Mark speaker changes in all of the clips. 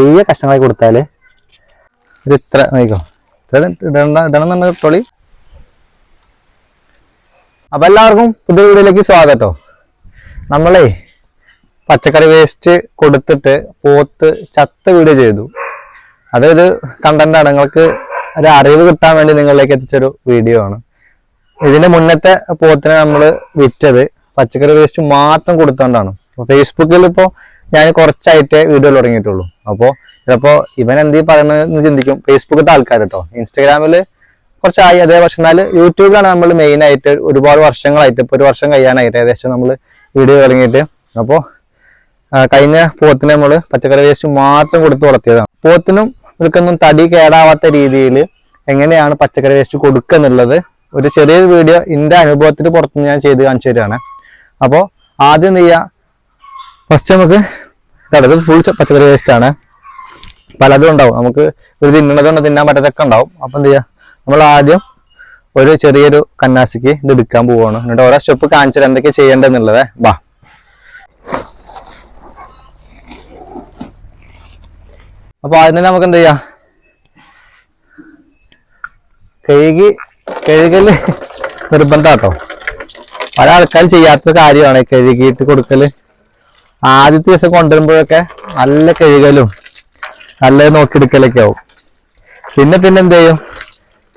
Speaker 1: ചെറിയ കഷ്ണങ്ങളായി കൊടുത്താൽ ഇത് ഇത്ര നോക്കോ ഇത്ര ഇടണ്ട ഇടണം എന്നുണ്ടെങ്കിൽ ഇട്ടോളി അപ്പൊ എല്ലാവർക്കും പുതിയ വീഡിയോയിലേക്ക് സ്വാഗതം കേട്ടോ നമ്മളേ പച്ചക്കറി വേസ്റ്റ് കൊടുത്തിട്ട് പോത്ത് ചത്ത വീഡിയോ ചെയ്തു. അതൊരു കണ്ടന്റ് ആണ്. നിങ്ങൾക്ക് ഒരു അറിവ് കിട്ടാൻ വേണ്ടി നിങ്ങളിലേക്ക് എത്തിച്ചൊരു വീഡിയോ ആണ്. ഇതിന്റെ മുന്നത്തെ പോത്തിനെ നമ്മൾ വിറ്റത് പച്ചക്കറി വേസ്റ്റ് മാത്രം കൊടുത്തോണ്ടാണ്. ഫേസ്ബുക്കിൽ ഇപ്പോൾ ഞാൻ കുറച്ചായിട്ടേ വീഡിയോ തുടങ്ങിയിട്ടുള്ളൂ. അപ്പോൾ ചിലപ്പോൾ ഇവൻ എന്ത് പറയണമെന്ന് ചിന്തിക്കും. ഫേസ്ബുക്കിലത്തെ ആൾക്കാർ കേട്ടോ ഇൻസ്റ്റാഗ്രാമിൽ കുറച്ചായി. അതേ പക്ഷെ എന്നാൽ യൂട്യൂബിലാണ് നമ്മൾ മെയിൻ ആയിട്ട് ഒരുപാട് വർഷങ്ങളായിട്ട് ഇപ്പോൾ ഒരു വർഷം കഴിയാനായിട്ട് ഏകദേശം നമ്മൾ വീഡിയോ തുടങ്ങിയിട്ട്. അപ്പോൾ കഴിഞ്ഞ പോത്തിനെ നമ്മൾ പച്ചക്കറി വേസ്റ്റ് മാത്രം കൊടുത്ത് വളർത്തിയതാണ്. പോത്തിനും ഇവർക്കൊന്നും തടി കേടാവാത്ത രീതിയിൽ എങ്ങനെയാണ് പച്ചക്കറി വേസ്റ്റ് കൊടുക്കുക എന്നുള്ളത് ഒരു ചെറിയൊരു വീഡിയോ എന്റെ അനുഭവത്തിന് പുറത്ത് ഞാൻ ചെയ്ത് കാണിച്ചു തരികയാണ്. അപ്പോൾ ആദ്യം ചെയ്യുക ഫസ്റ്റ് നമുക്ക് ഇതാണ് ഇത് ഫുൾ പച്ചക്കറി വേസ്റ്റ് ആണ്. പലതും ഉണ്ടാവും. നമുക്ക് ഒരു തിന്നണതുകൊണ്ട് തിന്നാൻ പറ്റാത്തൊക്കെ ഉണ്ടാവും. അപ്പം എന്ത് ചെയ്യുക നമ്മൾ ആദ്യം ഒരു ചെറിയൊരു കന്നാസിക്ക് ഇത് എടുക്കാൻ പോവാണ്. എന്നിട്ട് ഓരോ സ്റ്റെപ്പ് കാണിച്ചിട്ട് എന്തൊക്കെ ചെയ്യേണ്ടതെന്നുള്ളത്. വാ. അപ്പൊ ആദ്യം തന്നെ നമുക്ക് എന്ത് ചെയ്യാം? കഴുകി കഴുകൽ നിർബന്ധാട്ടോ പല ആൾക്കാർ ചെയ്യാത്ത കാര്യമാണ് കഴുകിയിട്ട് കൊടുക്കൽ. ആദ്യത്തെ ദിവസം കൊണ്ടുവരുമ്പോഴൊക്കെ നല്ല കഴുകലും നല്ല നോക്കിയെടുക്കലൊക്കെ ആവും. പിന്നെ പിന്നെ എന്ത് ചെയ്യും?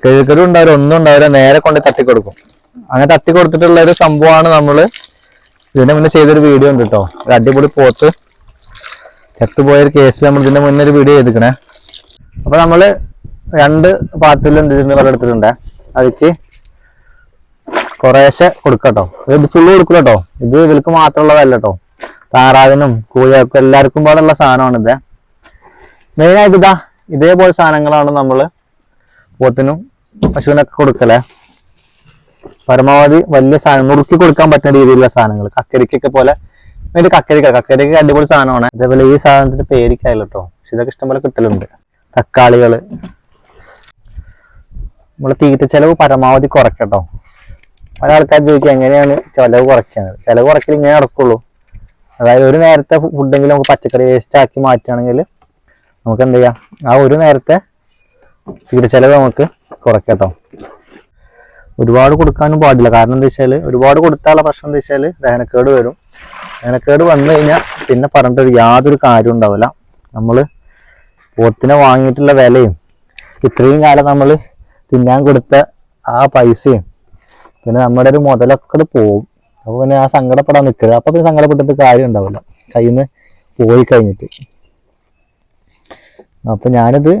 Speaker 1: കഴുകലും ഉണ്ടാവില്ല ഒന്നും ഉണ്ടാവില്ല നേരെ കൊണ്ട് തട്ടിക്കൊടുക്കും അങ്ങനെ തട്ടി കൊടുത്തിട്ടുള്ള ഒരു സംഭവമാണ് നമ്മൾ ഇതിന് മുന്നേ ചെയ്തൊരു വീഡിയോ ഉണ്ട് കേട്ടോ ഒരു അടിപൊളി പോത്ത്. ചത്തുപോയ ഒരു കേസ് നമ്മൾ ഇതിന്റെ മുന്നേ ഒരു വീഡിയോ ചെയ്തിക്കണേ അപ്പൊ നമ്മൾ രണ്ട് എന്ത് ചെയ്തിട്ടുണ്ട്? വെള്ളം എടുത്തിട്ടുണ്ട്. അതിക്ക് കുറേശ്ശെ കൊടുക്കട്ടോ ഇത് ഫുള്ള് കൊടുക്കില്ല കേട്ടോ ഇത് ഇവർക്ക് മാത്രമുള്ളതല്ല കേട്ടോ താറാവിനും കൂഴയൊക്കെ എല്ലാവർക്കും പാടുള്ള സാധനമാണ് ഇത് മെയിനായിട്ട് ഇതാ ഇതേപോലെ സാധനങ്ങളാണ് നമ്മൾ പോത്തിനും പശുവിനൊക്കെ കൊടുക്കലേ. പരമാവധി വലിയ സാധനം നുറുക്കി കൊടുക്കാൻ പറ്റുന്ന രീതിയിലുള്ള സാധനങ്ങൾ കക്കരിക്കൊക്കെ പോലെ ഇതിന്റെ കക്കരിക്ക കക്കരിക്ക അടിപൊളി സാധനമാണ്. അതേപോലെ ഈ സാധനത്തിന്റെ പേരിക്കായല്ലോ കേട്ടോ പക്ഷെ ഇതൊക്കെ ഇഷ്ടംപോലെ കിട്ടലുണ്ട്. തക്കാളികൾ. നമ്മൾ തീറ്റ ചെലവ് പരമാവധി കുറയ്ക്കട്ടോ. പല ആൾക്കാർ ചോദിക്കുക എങ്ങനെയാണ് ചെലവ് കുറയ്ക്കുന്നത്? ചെലവ് കുറയ്ക്കൽ ഇങ്ങനെ നടക്കുള്ളൂ. അതായത് ഒരു നേരത്തെ ഫുഡെങ്കിലും നമുക്ക് പച്ചക്കറി വേസ്റ്റ് ആക്കി മാറ്റുകയാണെങ്കിൽ നമുക്ക് എന്ത് ചെയ്യാം? ആ ഒരു നേരത്തെ ചെലവ് നമുക്ക് കുറയ്ക്കട്ടോ ഒരുപാട് കൊടുക്കാനും പാടില്ല. കാരണം എന്താ വെച്ചാൽ ഒരുപാട് കൊടുത്താലുള്ള പ്രശ്നം എന്താ വെച്ചാൽ ദഹനക്കേട് വരും. ദഹനക്കേട് വന്നു കഴിഞ്ഞാൽ പിന്നെ പറഞ്ഞിട്ട് യാതൊരു കാര്യം ഉണ്ടാവില്ല. നമ്മൾ പോത്തിനെ വാങ്ങിയിട്ടുള്ള വിലയും ഇത്രയും കാലം നമ്മൾ തിന്നാൻ കൊടുത്ത ആ പൈസയും പിന്നെ നമ്മുടെ ഒരു മുതലൊക്കെ പോകും. അപ്പോൾ പിന്നെ ആ സങ്കടപ്പെടാൻ നിൽക്കരുത് അപ്പോൾ പിന്നെ സങ്കടപ്പെട്ടിട്ട് കാര്യം ഉണ്ടാവില്ല. കയ്യിൽ നിന്ന് പോയി കഴിഞ്ഞിട്ട്. അപ്പൊ ഞാനിത്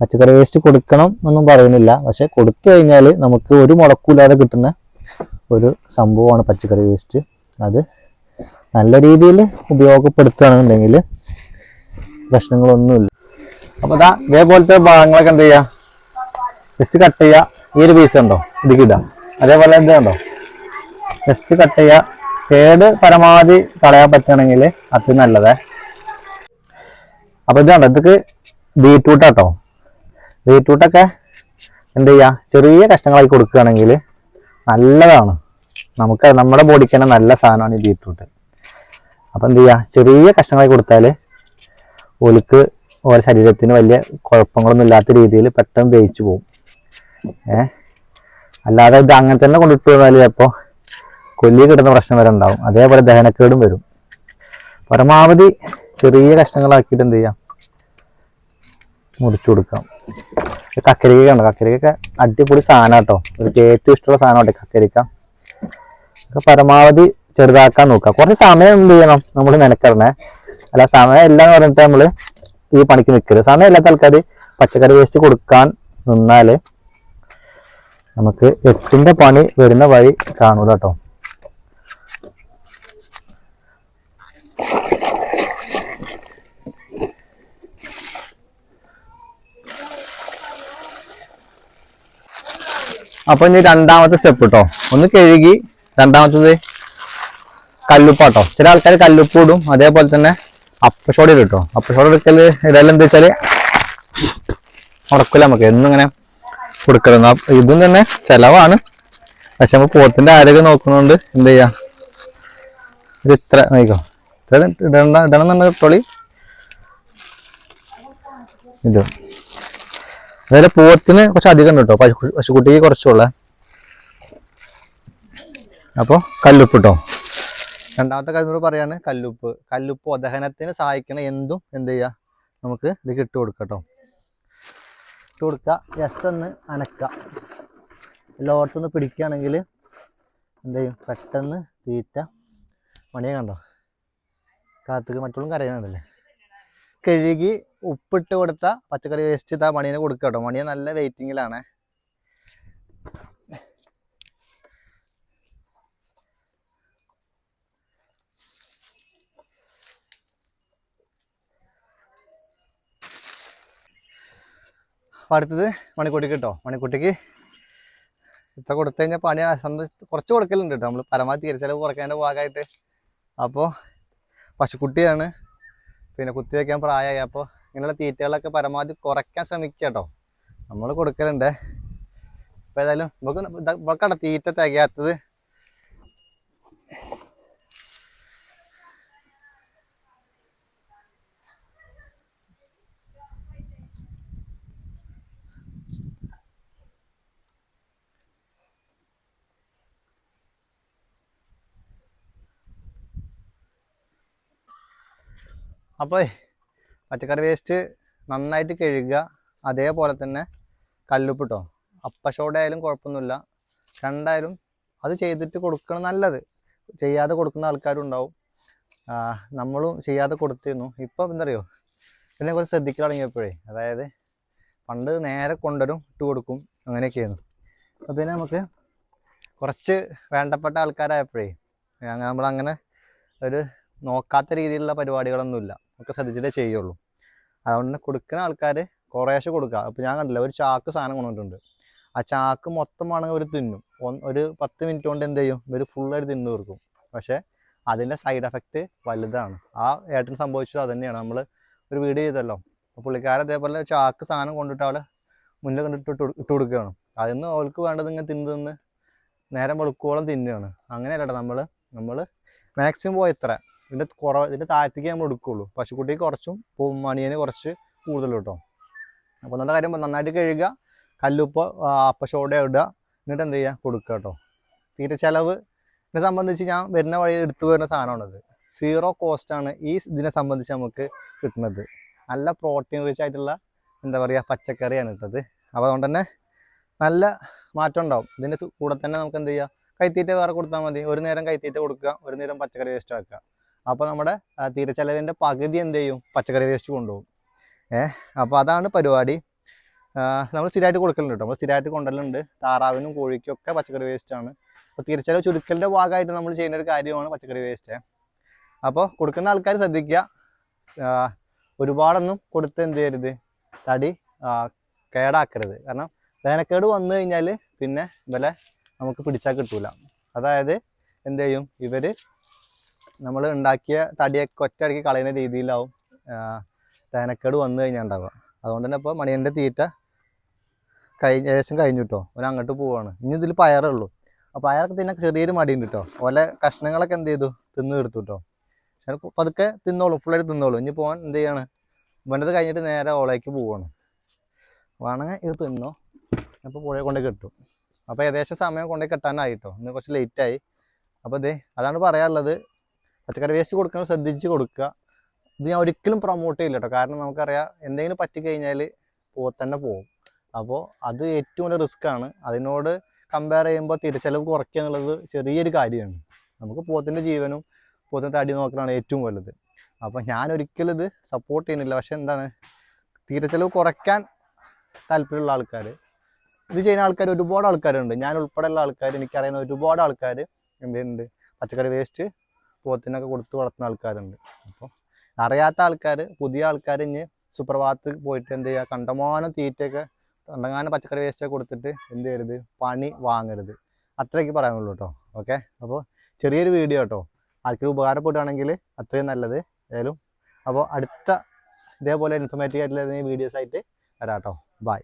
Speaker 1: പച്ചക്കറി വേസ്റ്റ് കൊടുക്കണം എന്നൊന്നും പറയുന്നില്ല. പക്ഷെ കൊടുത്തു കഴിഞ്ഞാൽ നമുക്ക് ഒരു മുടക്കൂലാതെ കിട്ടുന്ന ഒരു സംഭവമാണ് പച്ചക്കറി വേസ്റ്റ് അത് നല്ല രീതിയിൽ ഉപയോഗപ്പെടുത്തുകയാണെന്നുണ്ടെങ്കിൽ പ്രശ്നങ്ങളൊന്നുമില്ല. അപ്പോൾ ഇതാ ഇതേപോലത്തെ ഭാഗങ്ങളൊക്കെ എന്ത് ചെയ്യുക ജസ്റ്റ് കട്ട് ചെയ്യുക ഈ ഒരു പീസ് ഉണ്ടോ? ഇതിക്ക് അതേപോലെ എന്ത് ഉണ്ടോ ജസ്റ്റ് കട്ട് ചെയ്യുക കേട് പരമാവധി കളയാൻ പറ്റുകയാണെങ്കിൽ അത് നല്ലതേ. അപ്പോൾ ഇതാണ് ഇതൊക്കെ ബീറ്റ്റൂട്ടാട്ടോ ബീറ്റ്റൂട്ടൊക്കെ എന്ത് ചെയ്യുക ചെറിയ കഷ്ണങ്ങളായി കൊടുക്കുകയാണെങ്കിൽ നല്ലതാണ്. നമുക്ക് നമ്മുടെ ബോഡിക്ക് തന്നെ നല്ല സാധനമാണ് ഈ ബീറ്റ്റൂട്ട് അപ്പോൾ എന്ത് ചെയ്യുക ചെറിയ കഷ്ണങ്ങളായി കൊടുത്താൽ ഒലുക്ക് ഓരോ ശരീരത്തിന് വലിയ കുഴപ്പങ്ങളൊന്നും ഇല്ലാത്ത രീതിയിൽ പെട്ടെന്ന് ദഹിച്ചു പോകും. ഏ? അല്ലാതെ ഇത് അങ്ങനെ തന്നെ കൊണ്ടിട്ട് പോയാൽ ചിലപ്പോൾ കൊല്ലി കിടന്ന പ്രശ്നം വരെ ഉണ്ടാവും. അതേപോലെ ദഹനക്കേടും വരും. പരമാവധി ചെറിയ കഷ്ണങ്ങളാക്കിയിട്ട് എന്ത് ചെയ്യാം? മുറിച്ചു കൊടുക്കാം. കക്കരിക്ക ഉണ്ട്? കക്കരിക്കൊക്കെ അടിപൊളി സാധനം കേട്ടോ. എനിക്ക് ഏറ്റവും ഇഷ്ടമുള്ള സാധനം കേട്ടോ കക്കരിക്ക. പരമാവധി ചെറുതാക്കാൻ നോക്കുക. കുറച്ച് സമയം എന്ത് ചെയ്യണം? നമ്മൾ നനക്കറിനെ അല്ല സമയം ഇല്ല എന്ന് പറഞ്ഞിട്ട് നമ്മൾ ഈ പണിക്ക് നിൽക്കരുത് സമയം ഇല്ലാത്ത ആൾക്കാർ പച്ചക്കറി വേസ്റ്റ് കൊടുക്കാൻ നിന്നാൽ നമുക്ക് എട്ടിന്റെ പണി വരുന്ന വഴി കാണൂല കേട്ടോ. അപ്പൊ ഇനി രണ്ടാമത്തെ സ്റ്റെപ്പ് കേട്ടോ ഒന്ന് കഴുകി രണ്ടാമത്തത് കല്ലുപ്പാട്ടോ. ചില ആൾക്കാർ കല്ലുപ്പ് ഇടും. അതേപോലെ തന്നെ അപ്പശോടി കേട്ടോ അപ്പശോട് എടുക്കൽ ഇതെല്ലാം എന്താ വെച്ചാൽ ഉറക്കില്ല നമുക്ക്. എന്നും ഇങ്ങനെ ഇതും തന്നെ ചെലവാണ്. പക്ഷെ നമ്മൾ പോത്തിന്റെ ആരോഗ്യം നോക്കുന്നതുകൊണ്ട് എന്ത് ചെയ്യാ? ഇത് ഇത്ര നോക്കോ ഇത്ര ഇടണ്ട ഇടണം എന്നുണ്ടെങ്കിൽ തൊളി ഇത്. അതായത് പൂവത്തിന് കുറച്ച് അധികം ഉണ്ട് കേട്ടോ. പശു പശുക്കുട്ടിക്ക് കുറച്ചുള്ള. അപ്പോൾ കല്ലുപ്പ് കേട്ടോ രണ്ടാമത്തെ കാര്യം പറയാണ് കല്ലുപ്പ്. കല്ലുപ്പ് ദഹനത്തിന് സഹായിക്കണ എന്തും എന്ത് ചെയ്യുക നമുക്ക് ഇത് ഇട്ട് കൊടുക്കാം കേട്ടോ ഇട്ട് കൊടുക്കുക ജസ്റ്റ് ഒന്ന് അനക്കുക എല്ലായിടത്തുനിന്ന് പിടിക്കുകയാണെങ്കിൽ എന്ത് ചെയ്യും? പെട്ടെന്ന് തീറ്റ മണിയെ കണ്ടോ? കാത്തുക്ക് മറ്റുള്ള കരയാനുണ്ടല്ലേ കഴുകി ഉപ്പിട്ട് കൊടുത്ത പച്ചക്കറി വേസ്റ്റ് ഇതാ മണിയെ കൊടുക്കുക കേട്ടോ മണിയെ നല്ല വെയിറ്റിങ്ങിലാണ് അടുത്തത് മണിക്കുട്ടിക്ക് കേട്ടോ മണിക്കുട്ടിക്ക് ഇത്ര കൊടുത്തു കഴിഞ്ഞാൽ പണി കുറച്ച് കൊടുക്കലുണ്ട് കേട്ടോ നമ്മൾ പരമാവധി തിരിച്ചലവ് കുറയ്ക്കാന്റെ ഭാഗമായിട്ട് അപ്പോൾ പശുക്കുട്ടിയാണ്. പിന്നെ കുത്തിവെക്കാൻ പ്രായമായി അപ്പോൾ ഇങ്ങനെയുള്ള തീറ്റകളൊക്കെ പരമാവധി കുറയ്ക്കാൻ ശ്രമിക്കുക കേട്ടോ. നമ്മൾ കൊടുക്കലുണ്ട്. അപ്പോൾ ഏതായാലും നമുക്ക് ഇവൾക്കാണ് തീറ്റ തികയാത്തത്. അപ്പോൾ പച്ചക്കറി വേസ്റ്റ് നന്നായിട്ട് കഴുകുക. അതേപോലെ തന്നെ കല്ലുപ്പ് അപ്പശോടായാലും കുഴപ്പമൊന്നുമില്ല. രണ്ടായാലും അത് ചെയ്തിട്ട് കൊടുക്കണം നല്ലത്. ചെയ്യാതെ കൊടുക്കുന്ന ആൾക്കാരും ഉണ്ടാവും. നമ്മളും ചെയ്യാതെ കൊടുത്തിരുന്നു. ഇപ്പം എന്തറിയോ പിന്നെ കുറച്ച് ശ്രദ്ധിക്കാൻ തുടങ്ങിയപ്പോഴേ അതായത് പണ്ട് നേരെ കൊണ്ടുവരും ഇട്ട് കൊടുക്കും. അങ്ങനെയൊക്കെയായിരുന്നു. അപ്പോൾ പിന്നെ നമുക്ക് കുറച്ച് വേണ്ടപ്പെട്ട ആൾക്കാരായപ്പോഴേ അങ്ങനെ നമ്മളങ്ങനെ ഒരു നോക്കാത്ത രീതിയിലുള്ള പരിപാടികളൊന്നുമില്ല. ഒക്കെ ശ്രദ്ധിച്ചിട്ടേ ചെയ്യുള്ളൂ. അതുകൊണ്ട് തന്നെ കൊടുക്കുന്ന ആൾക്കാർ കുറേശ്ശെ കൊടുക്കുക അപ്പോൾ ഞാൻ കണ്ടില്ല ഒരു ചാക്ക് സാധനം കൊണ്ടുവന്നിട്ടുണ്ട്. ആ ചാക്ക് മൊത്തം അവർ തിന്നും. ഒരു പത്ത് മിനിറ്റ് കൊണ്ട് എന്ത് ചെയ്യും? ഇവർ ഫുള്ളായിട്ട് തിന്നു തീർക്കും. പക്ഷേ അതിന്റെ സൈഡ് എഫക്റ്റ് വലുതാണ്. ആ ഏട്ടന് സംഭവിച്ചത് അത് തന്നെയാണ്. നമ്മൾ ഒരു വീട് ചെയ്തല്ലോ. പുള്ളിക്കാരൻ അതേപോലെ ചാക്ക് സാധനം കൊണ്ടിട്ട് അവളെ മുന്നിൽ കണ്ടിട്ട് ഇട്ട് കൊടുക്കുകയാണ്. അതിന്ന് അവൾക്ക് വേണ്ടത് ഇങ്ങനെ തിന്ന് തിന്ന് നേരം വെളുക്കോളം തിന്നുകയാണ്. അങ്ങനെയല്ലട്ടോ നമ്മൾ നമ്മൾ മാക്സിമം പോയി എത്ര ഇതിന്റെ കുറവ് ഇതിന്റെ താഴത്തേക്ക് നമ്മൾ എടുക്കുകയുള്ളൂ പശുക്കുട്ടിക്ക് കുറച്ചും പൂമണിയന് കുറച്ച് കൂടുതൽ കേട്ടോ അപ്പോൾ നല്ല കാര്യം നന്നായിട്ട് കഴുകുക കല്ലുപ്പ് അപ്പശോടെ ഇടുക എന്നിട്ട് എന്ത് ചെയ്യുക? കൊടുക്കുക കേട്ടോ. തീരെ ചിലവ് ഇതിനെ സംബന്ധിച്ച് ഞാൻ വരുന്ന വഴി എടുത്തു വരുന്ന സാധനമാണിത്. സീറോ കോസ്റ്റാണ് ഈ ഇതിനെ സംബന്ധിച്ച് നമുക്ക് കിട്ടുന്നത്. നല്ല പ്രോട്ടീൻ റിച്ച് ആയിട്ടുള്ള എന്താ പറയുക പച്ചക്കറിയാണ് ഇട്ടത്. അപ്പോൾ അതുകൊണ്ട് തന്നെ നല്ല മാറ്റം ഉണ്ടാവും. ഇതിന്റെ കൂടെ തന്നെ നമുക്ക് എന്ത് ചെയ്യുക? കൈത്തീറ്റ വേറെ കൊടുത്താൽ മതി. ഒരു നേരം കൈത്തീറ്റ കൊടുക്കുക ഒരു നേരം പച്ചക്കറി വേസ്റ്റ് ആക്കുക. അപ്പോൾ നമ്മുടെ തീരച്ചെലവിന്റെ പകുതി എന്ത് ചെയ്യും? പച്ചക്കറി വേസ്റ്റ് കൊണ്ടുപോകും. ഏഹ് അപ്പോൾ അതാണ് പരിപാടി. നമ്മൾ സ്ഥിരമായിട്ട് കൊടുക്കലുണ്ട് കേട്ടോ നമ്മൾ സ്ഥിരമായിട്ട് കൊണ്ടല്ലുണ്ട് താറാവിനും കോഴിക്കും ഒക്കെ പച്ചക്കറി വേസ്റ്റാണ് അപ്പോൾ തീരച്ചെലവ് ചുരുക്കലിന്റെ ഭാഗമായിട്ട് നമ്മൾ ചെയ്യുന്ന ഒരു കാര്യമാണ് പച്ചക്കറി വേസ്റ്റ് അപ്പോൾ കൊടുക്കുന്ന ആൾക്കാർ ശ്രദ്ധിക്കുക. ഒരുപാടൊന്നും കൊടുത്ത് എന്ത് ചെയ്യരുത്. തടി കേടാക്കരുത്. കാരണം വേനക്കേട് വന്നു കഴിഞ്ഞാൽ പിന്നെ വില നമുക്ക് പിടിച്ചാൽ കിട്ടൂല. അതായത് എന്ത് ചെയ്യും? ഇവർ നമ്മൾ ഉണ്ടാക്കിയ തടിയൊക്കെ ഒറ്റയടിക്ക് കളയുന്ന രീതിയിലാവും തേനക്കേട് വന്നു കഴിഞ്ഞാൽ ഉണ്ടാവുക അതുകൊണ്ട് തന്നെ ഇപ്പോൾ മണിയന്റെ തീറ്റ കഴിഞ്ഞ ഏകദേശം കഴിഞ്ഞു കേട്ടോ അവൻ അങ്ങോട്ട് പോവാണ്. ഇനി ഇതിൽ പയറേ ഉള്ളൂ അപ്പോൾ പയറൊക്കെ തന്നെ ചെറിയൊരു മടിയുണ്ട് കേട്ടോ ഓലെ കഷ്ണങ്ങളൊക്കെ എന്ത് ചെയ്തു? തിന്ന് തീർത്തു കേട്ടോ പതുക്കെ തിന്നോളൂ ഫുള്ളായിട്ട് തിന്നോളൂ. ഇനി പോകാൻ എന്ത് ചെയ്യാണ്? ഇവന്റെത് കഴിഞ്ഞിട്ട് നേരെ ഓളേക്ക് പോവാണ്. വേണമെങ്കിൽ ഇത് തിന്നോ. അപ്പോൾ പുഴയെ കൊണ്ടേ കെട്ടും. അപ്പോൾ ഏകദേശം സമയം കൊണ്ടേ കിട്ടാനായിട്ടോ ഇന്ന് കുറച്ച് ലേറ്റായി അപ്പോൾ ഇതേ അതാണ് പറയാനുള്ളത്. പച്ചക്കറി വേസ്റ്റ് കൊടുക്കാൻ ശ്രദ്ധിച്ച് കൊടുക്കുക. ഇത് ഞാൻ ഒരിക്കലും പ്രൊമോട്ട് ചെയ്യില്ല കേട്ടോ. കാരണം നമുക്കറിയാം എന്തെങ്കിലും പറ്റിക്കഴിഞ്ഞാൽ പോകത്തന്നെ പോകും. അപ്പോൾ അത് ഏറ്റവും വലിയ റിസ്ക് ആണ്. അതിനോട് കമ്പയർ ചെയ്യുമ്പോൾ തിരിച്ചെലവ് കുറയ്ക്കുക എന്നുള്ളത് ചെറിയൊരു കാര്യമാണ്. നമുക്ക് പോത്തിന്റെ ജീവനും പോത്തിന്റെ തടി നോക്കലാണ് ഏറ്റവും വലുത്. അപ്പോൾ ഞാൻ ഒരിക്കലും ഇത് സപ്പോർട്ട് ചെയ്യുന്നില്ല. പക്ഷെ എന്താണ്? തീരച്ചെലവ് കുറയ്ക്കാൻ താല്പര്യമുള്ള ആൾക്കാർ ഇത് ചെയ്യുന്ന ആൾക്കാർ ഒരുപാട് ആൾക്കാരുണ്ട്. ഞാൻ ഉൾപ്പെടെയുള്ള ആൾക്കാർ എനിക്കറിയുന്ന ഒരുപാട് ആൾക്കാർ എന്തുണ്ട്? പച്ചക്കറി വേസ്റ്റ് പോത്തിനൊക്കെ കൊടുത്ത് വളർത്തുന്ന ആൾക്കാരുണ്ട്. അപ്പോൾ അറിയാത്ത ആൾക്കാർ പുതിയ ആൾക്കാർ ഇനി സുപ്രഭാതത്ത് പോയിട്ട് എന്ത് ചെയ്യുക കണ്ടമാനം തീറ്റയൊക്കെ കണ്ടങ്ങാനം പച്ചക്കറി വേസ്റ്റൊക്കെ കൊടുത്തിട്ട് എന്ത് ചെയ്യരുത് പണി വാങ്ങരുത്. അത്രയൊക്കെ പറയാനുള്ളൂ കേട്ടോ ഓക്കെ? അപ്പോൾ ചെറിയൊരു വീഡിയോ കേട്ടോ ആർക്കും ഉപകാരപ്പെടുകയാണെങ്കിൽ അത്രയും നല്ലത്. ഏതായാലും അപ്പോൾ അടുത്ത ഇതേപോലെ ഇൻഫർമേറ്റീവ് ആയിട്ടുള്ള വീഡിയോസ് ആയിട്ട് വരാം കേട്ടോ ബൈ